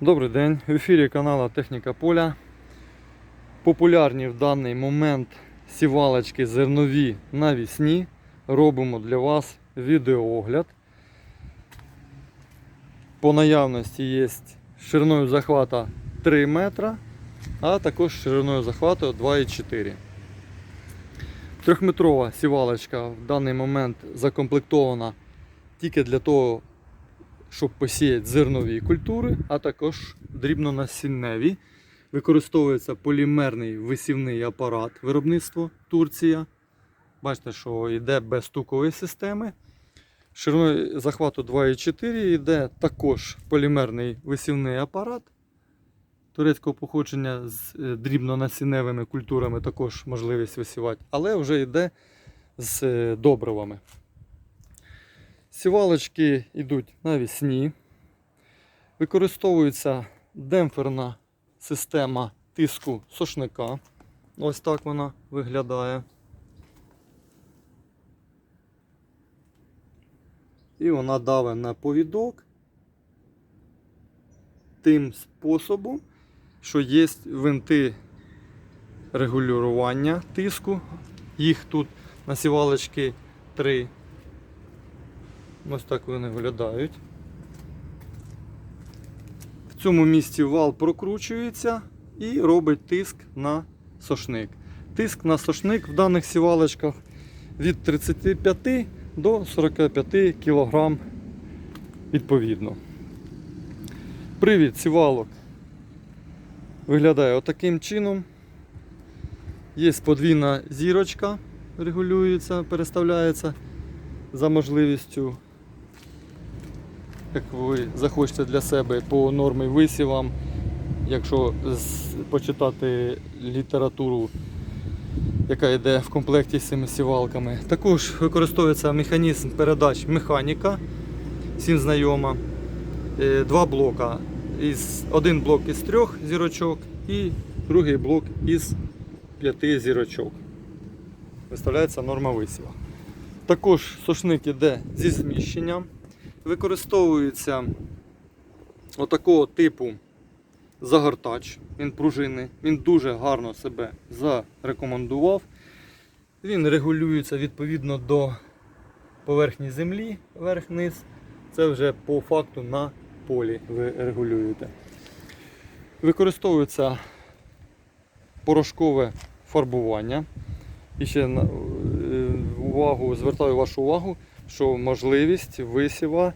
Добрий день. В ефірі каналу Техніка Поля. Популярні в даний момент сівалочки зернові навісні. Робимо для вас відеоогляд. По наявності є шириною захвата 3 метра, а також шириною захвату 2,4. Трьохметрова сівалочка в даний момент закомплектована тільки для того, щоб посіяти зернові культури, а також дрібнонасінневі. Використовується полімерний висівний апарат виробництва Турція. Бачите, що йде без стукової системи. Шириною захвату 2,4 йде також полімерний висівний апарат турецького походження з е, дрібнонасінневими культурами також можливість висівати, але вже йде з е, добривами. Сівалочки йдуть навісні. Використовується демпферна система тиску сошника. Ось так вона виглядає. І вона давить на повідок тим способом, що є винти регулювання тиску. Їх тут на сівалочки 3. Ось так вони виглядають. В цьому місці вал прокручується і робить тиск на сошник. Тиск на сошник в даних сівалочках від 35 до 45 кг відповідно. Привід сівалок виглядає отаким чином. Є подвійна зірочка, регулюється, переставляється за можливістю як ви захочете для себе по нормі висівам, якщо почитати літературу, яка йде в комплекті з цими сівалками. Також використовується механізм передач механіка, всім знайома. Е, Два блока. Із, один блок із трьох зірочок і другий блок із п'яти зірочок. Виставляється норма висіва. Також сошник іде зі зміщенням використовується отакого типу загортач. Він пружинний, він дуже гарно себе зарекомендував. Він регулюється відповідно до поверхні землі, верх-низ. Це вже по факту на полі ви регулюєте. Використовується порошкове фарбування. І ще е, увагу, звертаю вашу увагу, що можливість висіва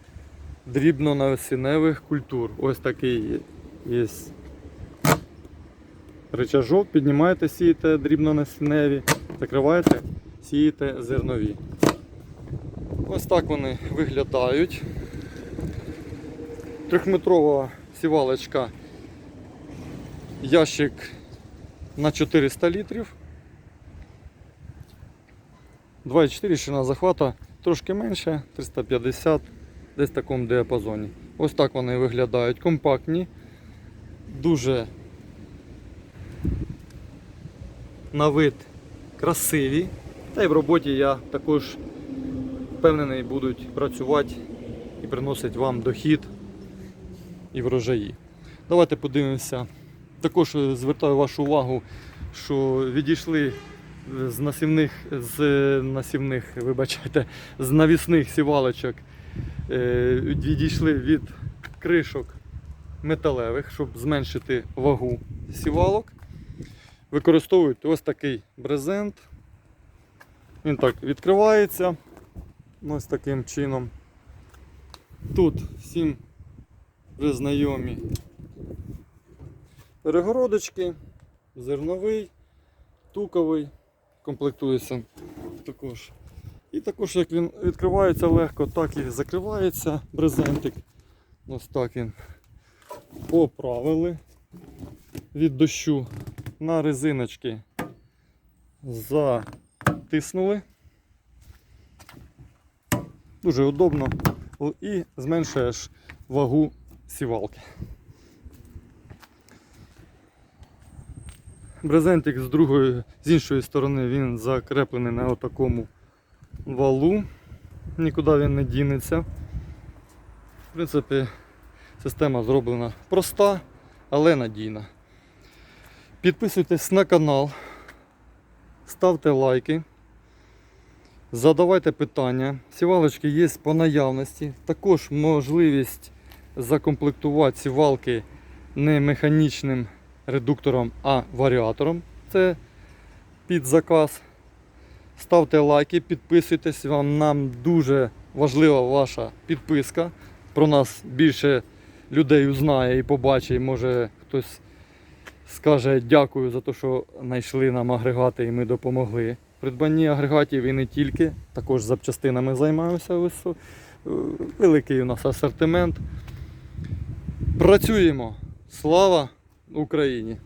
дрібнонасінневих культур. Ось такий є рычажок, піднімаєте, сієте дрібнонасінневі, закриваєте, сієте зернові. Ось так вони виглядають. Трьохметрова сівалочка, ящик на 400 літрів. 2,4 ширина захвата трошки менше, 350, десь в такому діапазоні. Ось так вони виглядають. Компактні, дуже на вид красиві. Та й в роботі я також впевнений будуть працювати і приносити вам дохід і врожаї. Давайте подивимося. Також е, звертаю вашу увагу, що відійшли з насівних, з насівних, вибачайте, з навісних сівалочок е, відійшли від кришок металевих, щоб зменшити вагу сівалок. Використовують ось такий брезент. Він так відкривається ось таким чином. Тут всім вже знайомі перегородочки, зерновий, туковий, комплектується також. І також як він відкривається легко, так і закривається брезентик. Ось так він поправили від дощу на резиночки затиснули. Дуже удобно і зменшуєш вагу сівалки. Брезентик з другої, з іншої сторони він закреплений на отакому валу. Нікуди він не дінеться. В принципі, Система зроблена проста, але надійна. Підписуйтесь на канал, ставте лайки, задавайте питання. Сівалочки є по наявності. Також можливість закомплектувати сівалки не механічним редуктором, а варіатором. Це під заказ. Ставте лайки, підписуйтесь. Вам нам дуже важлива ваша підписка. Про нас більше людей узнає і побачить. Може хтось скаже дякую за те, що знайшли нам агрегати і ми допомогли. Придбанні агрегатів і не тільки, також запчастинами займаємося. е, Великий у нас асортимент. Працюємо. Слава Україні!